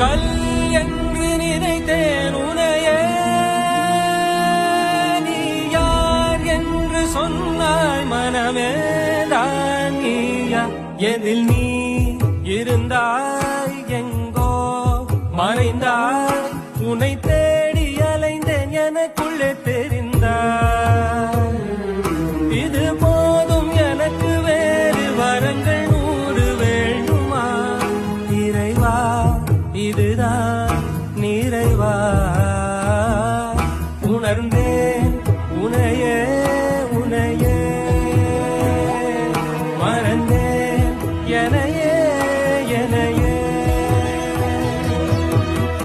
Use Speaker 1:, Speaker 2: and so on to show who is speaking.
Speaker 1: கல் என்று நினைத்தேன் உனையே நீ யார் என்று சொன்னாய் மனமே தான் நீயா எதில் நீ இருந்தாய் எங்கோ மறைந்தாய் உனை தேடி அலைந்தேன் எனக்குள்ளே தெரிந்தாய். இது போதும் எனக்கு வேறு வரங்கள் uneye. Yeah.